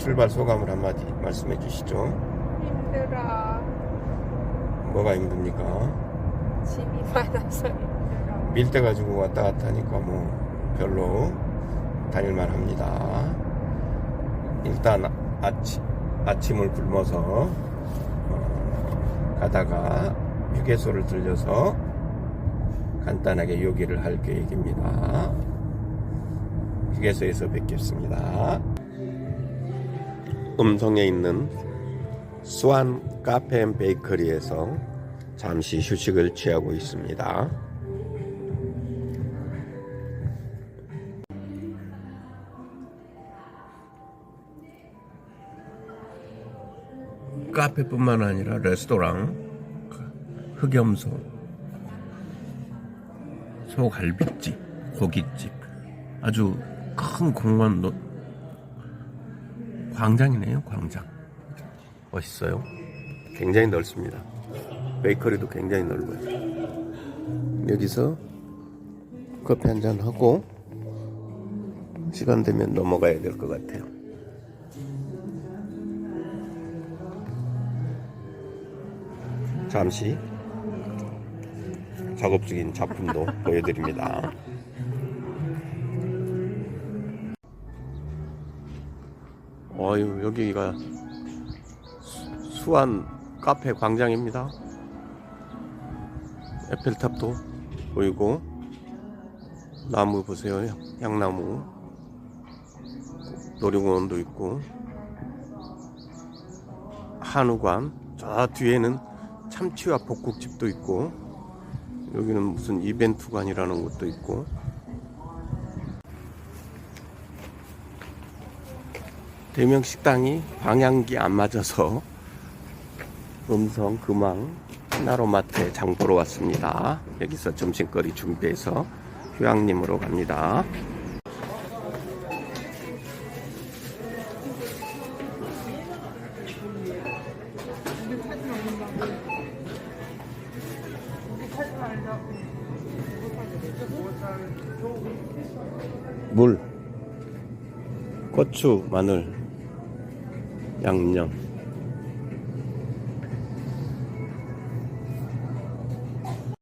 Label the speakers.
Speaker 1: 출발 소감을 한마디 말씀해 주시죠.
Speaker 2: 힘들어.
Speaker 1: 뭐가 힘듭니까?
Speaker 2: 짐이 많아서 힘들어.
Speaker 1: 밀대 가지고 왔다 갔다 하니까 뭐 별로 다닐만 합니다. 일단 아침, 아침을 굶어서 어, 가다가 휴게소를 들려서 간단하게 요기를 할 계획입니다. 휴게소에서 뵙겠습니다. 음성에 있는 스완 카페 앤 베이커리에서 잠시 휴식을 취하고 있습니다. 카페뿐만 아니라 레스토랑, 흑염소, 소갈비집, 고깃집, 아주 큰 공원 노, 광장이네요, 광장. 멋있어요. 굉장히 넓습니다. 베이커리도 굉장히 넓어요. 여기서 커피 한 잔 하고 시간 되면 넘어가야 될 것 같아요. 잠시 작업 중인 작품도 보여드립니다. 어유 여기가 수- 수안 카페 광장입니다. 에펠탑도 보이고 나무 보세요. 향나무. 놀이공원도 있고 한우관. 저 뒤에는 참치와 볶국집도 있고 여기는 무슨 이벤트관이라는 것도 있고 대명 식당이 방향기 안 맞아서 음성 금왕 하나로마트에 장 보러 왔습니다. 여기서 점심거리 준비해서 휴양림으로 갑니다. 물, 고추, 마늘, 양념.